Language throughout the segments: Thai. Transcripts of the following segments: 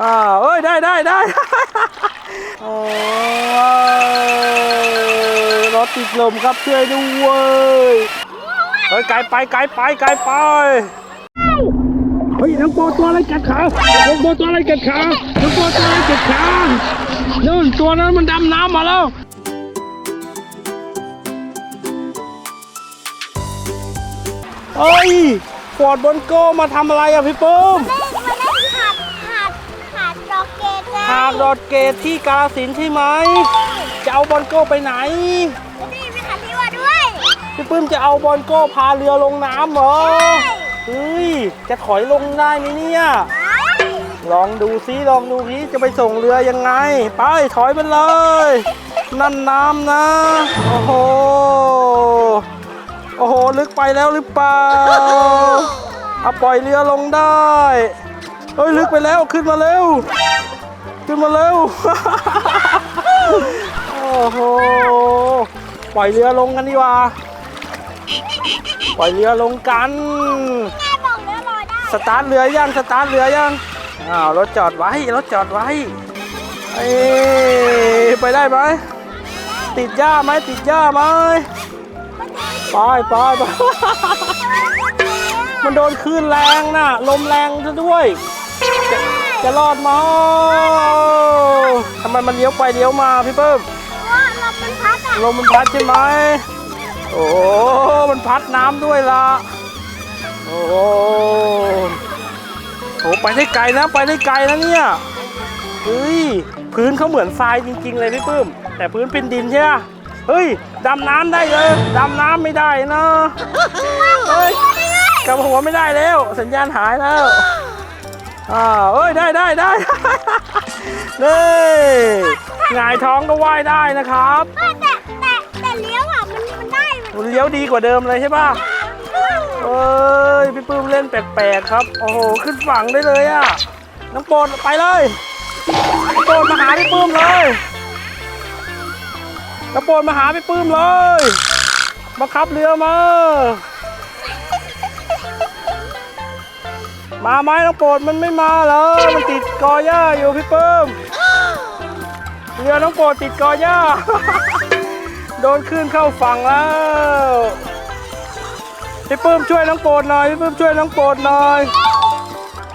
อ่าเอ้ยได้ได้ได้โอ้รถติดลมครับช่วยด้วยเฮ้ยไกลไปไกลไปไกลไปเฮ้ยน้องโปตัวอะไรกัดขาน้องโปตัวอะไรกัดขาน้องโปตัวอะไรกัดขานู่นตัวนั้นมันดำน้ำมาแล้วเฮ้ยฟอดบนโก้มาทำอะไรอะพี่ปุ้มาดดอดเกตที่กาฬสินธุ์ใช่ไหม จะเอาบอลโก้ไปไหนแล้วนี่มีขาดที่ว่าด้วยพี่ปื้มจะเอาบอลโก้พาเรือลงน้ำเหรอเฮ้ย จะถอยลงได้ไหมเนี่ย ลองดูซิลองดูซิจะไปส่งเรือยังไง ไปถอยไปเลย นั่นน้ำนะ โอ้โห โอ้โห ลึกไปแล้วหรือเปล่า เอาปล่อยเรือลงได้ เฮ้ย ลึกไปแล้วขึ้นมาเร็ว ขึ้นมาเร็ว โอ้โห ปล่อยเรือลงกันดีกว่า ปล่อยเรือลงกันแม่บอกเรือลอยได้สตาร์ทเรือยัง สตาร์ทเรือยัง อ้าวรถจอดไว้ รถจอดไว้ เอ้ยไปได้ไหม ติดหญ้าไหม ติดหญ้าไหม ไปไปไป มันโดนคลื่นแรงน่ะ ลมแรงซะด้วย จะจะรอดไหม มมันเลี้ยวไปเลี้ยวมาพี่เปิ้มว่าลมมันพัดอะลมมันพัดใช่ไหมโอ้โหมันพัดน้ำด้วยล่ะโอ้โหโอ้ไปได้ไกลนะไปได้ไกลนะเนี่ยเฮ้ยพื้นเขาเหมือนทรายจริง ๆ เลยพี่ปื้ม แต่พื้นเป็นดินใช่ไหมเฮ้ยดำน้ำได้เลยดำน้ำไม่ได้นะเฮ้ยกลับหัวไม่ได้แล้ว สัญญาณหายแล้วอ่าเอ้ยได้ได้ได้นี่ หงายท้องก็ว่ายได้นะครับ แต่แต่แต่เลี้ยวอะมันมันได้มันมันเลี้ยวดีกว่าเดิมเลยใช่ป่ะเอ้ยพี่ปื้มเล่นแปลกๆครับ โอ้โหขึ้นฝั่งได้เลยอะน้องโปรดไปเลยน้องโปรดมาหาพี่ปื้มเลยน้องโปรดมาหาพี่ปื้มเลยมาขับเรือมา มาไหมน้องโปรดมันไม่มาเลยมันติดกอหญ้าอยู่พี่ปื้มเรือ น้องโปรดติดกอหญ้า โดนคลื่นเข้าฝั่งแล้วพี่ปื้มช่วยน้องโปรดหน่อยพี่ปื้มช่วยน้องโปรดหน่อย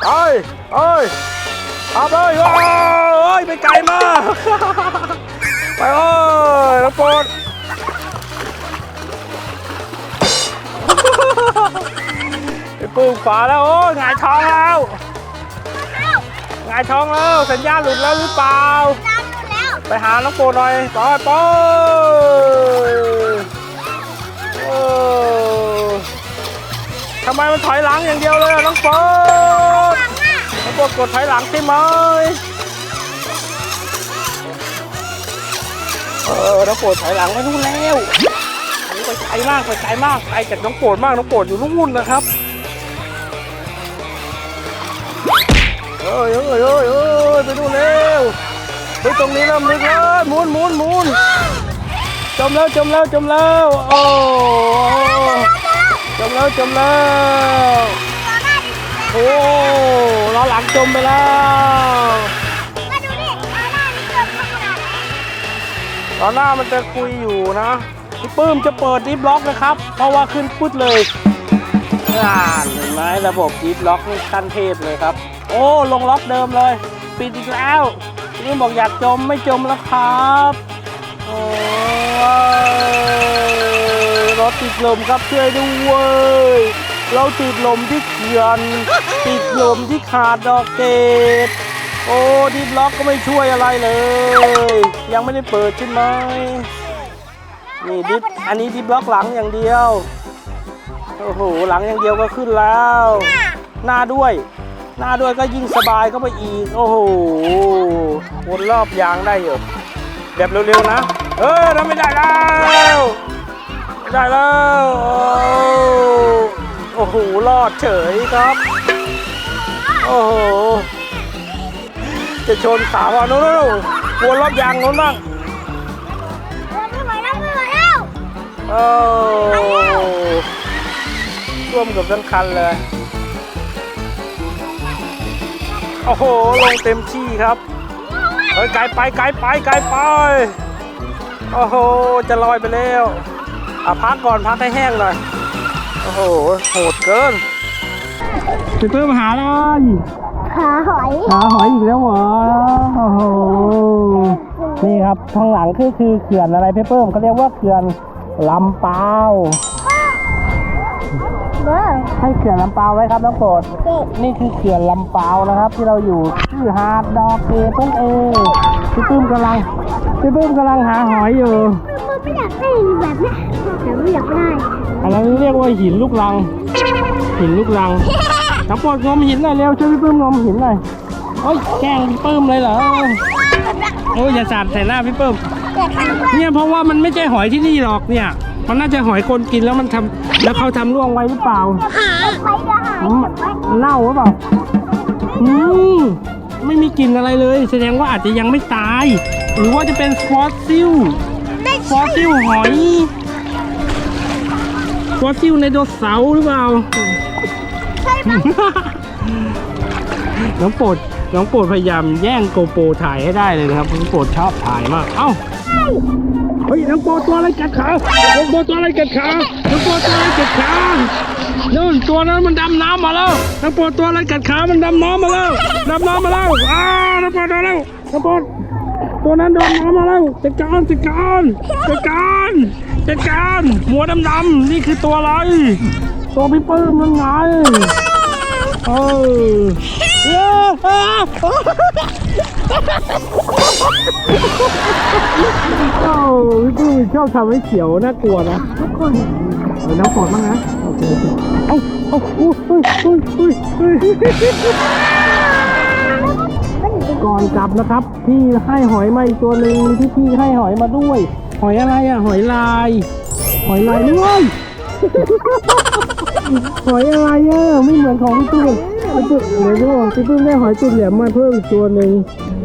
เอ้ยเอ้ยเอาไปเลยว้าวเอ้ยไปไกลมากไปเอ้ยน้องโปรดพี่ปื้มขวาแล้วโอ้ยหงายท้องแล้วหงายท้องแล้วสัญญาณหลุดแล้วหรือเปล่า ไปหาน้องโปรดหน่อยไปไปอ้ทำไมมันถอยหลังอย่างเดียวเลยน้องโปรดน้องโปรดกดถอยหลังใช่ไหมเออน้องโปรดถอยหลังไปนู่นแล้วไปไกลมากไปไกลมากไกลจากน้องโปรดมากน้องโปรดอยู่นู่นนะครับเอ้ยเอ้ยเอ้ยเอ้ยไปนู่นเร็ว เฮ้ยตรงนี้เริ่มลึกแล้วหมุนหมุนหมุนจมแล้วจมแล้วจมแล้วโอ้จมแล้วจมแล้วโอ้ล้อหลังจมไปแล้วมาดูดิเอาหน้านี่เกิดขนาดไหนล้อหน้ามันจะคุยอยู่นะพี่ปื้มจะเปิดดิฟล็อกนะครับ เพราะว่าขึ้นปุ๊ดเลยอ่านเห็นไหมระบบดิฟล็อกนี่ขั้นเทพเลยครับ โอ้ลงล็อกเดิมเลย ปิดอีกแล้ว นี่บอกอยากจมไม่จมแล้วครับโอ้ยรถติดลมครับช่วยด้วยเราติดลมที่เขื่อนติดลมที่ขาดดอกเกตโอ้ดิฟล็อกก็ไม่ช่วยอะไรเลย ยังไม่ได้เปิดใช่ไหมนี่ดิฟอันนี้ดิฟล็อกหลังอย่างเดียวโอ้โหหลังอย่างเดียวก็ขึ้นแล้ว หน้าด้วย หน้าด้วยก็ยิ่งสบายเข้าไปอีก โอ้โหวนรอบยางได้อยู่แบบเร็วๆนะ เออทำไม่ได้แล้วไม่ได้แล้ว โอ้โหรอดเฉยครับ โอ้โห จะชนขาว่านู้นนู้นวนรอบยางนู้นบ้างเดินไม่ไหวแล้วไม่ไหวแล้วโอ้ร่วมกับทั้งคันเลย โอ้โห ลงเต็มที่ครับ เฮ้ยไกลไปไกลไปไกลไป โอ้โห จะลอยไปแล้วอะพักก่อนพักให้แห้งหน่อย โอ้โห โหดเกินพี่เพิ่มหาอะไรขาหอย หาหอยอีกแล้วเหรอ โอ้โห นี่ครับข้างหลังคือคือเขื่อนอะไรพี่เพิ่มเขาเรียกว่าเขื่อนลำเปา วเบอร์ให้เขื่อนลำเปาวไว้ครับน้องโปรดเด็กนี่คือเขื่อนลำเปาวนะครับ ที่เราอยู่ชื่อหาดดอกเกตนั่นเองพี่ปื้มกำลังพี่ปื้มกำลังหาหอยอยู่มันไม่อยากได้แบบนี้แต่ไม่อยากได้อันนั้นเรียกว่าหินลูกรัง หินลูกรังน้องโปรดงมหินหน่อยเร็วช่วยพี่ปื้มงมหินหน่อยโอ้ยแกล้งพี่ปื้มเลยเหรอโอ้ยอย่าสาดใส่หน้าพี่ปื้มแต่ข้างบนเนี่ยเพราะว่ามันไม่ใช่หอยที่นี่หรอกเนี่ย มันน่าจะหอยคนกินแล้วมันทำแล้วเขาทำร่วงไว้หรือเปล่าหาไปจะหายอืมเน่าหรือเปล่าอืมไม่มีกลิ่นอะไรเลย แสดงว่าอาจจะยังไม่ตาย หรือว่าจะเป็นฟอสซิลฟอสซิลหอยฟอสซิลในโดเสาร์หรือเปล่า น้องโปรดน้องโปรดพยายามแย่งโกโปรถ่ายให้ได้เลยนะครับน้องโปรดชอบถ่ายมาก เอ้า เฮ้ยน้องโปตัวอะไรกัดขาน้องโปตัวอะไรกัดขาน้องโปตัวอะไรกัดขานู่นตัวนั้นมันดำน้ำมาแล้วน้องโปตัวอะไรกัดขา มันดำน้ำมาแล้วดำน้ำมาแล้วอ้าน้องโปรดโดนแล้วน้องโปตัวนั้นโดนน้ำมาแล้วจัดการจัดการจัดการจัดการหัวดำๆนี่คือตัวอะไรตัวพี่ปื้มมันไงเออ โอ้พี่ปื้มชอบทำให้เขียวน่ากลัวนะทุกคนเอน้ำฝนบ้างนะโอเคโอเอ้าเอ้าอุ้ยอุ้ยอุ้ยอุ้ยก่อนกลับนะครับ พี่ให้หอยมาอีกตัวหนึ่งมีพี่พี่ให้หอยมาด้วย หอยอะไรอะ หอยลาย หอยลายด้วยหอยอะไรอะไม่เหมือนของพี่ตุ้ม พี่ตุ้มเดี๋ยวดูพี่ตุ้มได้หอยจุดเหลี่ยมมาเพิ่มอีกตัวหนึ่ง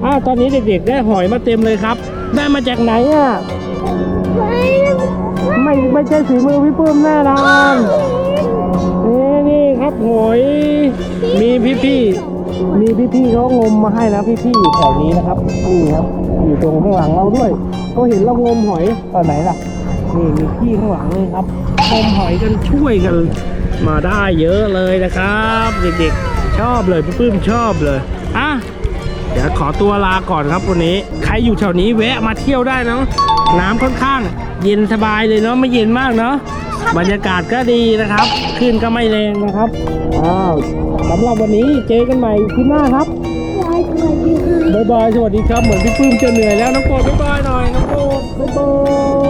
อ้าวตอนนี้เด็กๆได้หอยมาเต็มเลยครับ ได้มาจากไหนอะไม่ไม่ใช่ฝีมือพี่ปุ้มแน่นอนนี่นี่ครับหอยมีพี่ๆมีพี่ๆเขางมมาให้นะพี่ๆแถวนี้นะครับนี่ครับอยู่ตรงข้างหลังเราด้วยก็เห็นเรางมหอยตอนไหนล่ะนี่มีพี่ข้างหลังเลยครับงมหอยกันช่วยกันมาได้เยอะเลยนะครับ เด็กๆ ชอบเลยพี่ปื้มชอบเลยอะเดี๋ยวขอตัวลาก่อนครับวันนี้ ใครอยู่แถวนี้แวะมาเที่ยวได้เนาะน้ำค่อนข้าง เย็นสบายเลยเนาะไม่เย็นมากเนาะบรรยากาศก็ดีนะครับคลื่นก็ไม่แรงนะครับอ้าวสำหรับวันนี้เจอกันใหม่คลิปหน้าครับบ๊ายบายสวัสดีครับเหมือนพี่ปื้มจะเหนื่อยแล้วน้องโปรดบ๊ายบายหน่อยน้องโปรดบ๊ายบาย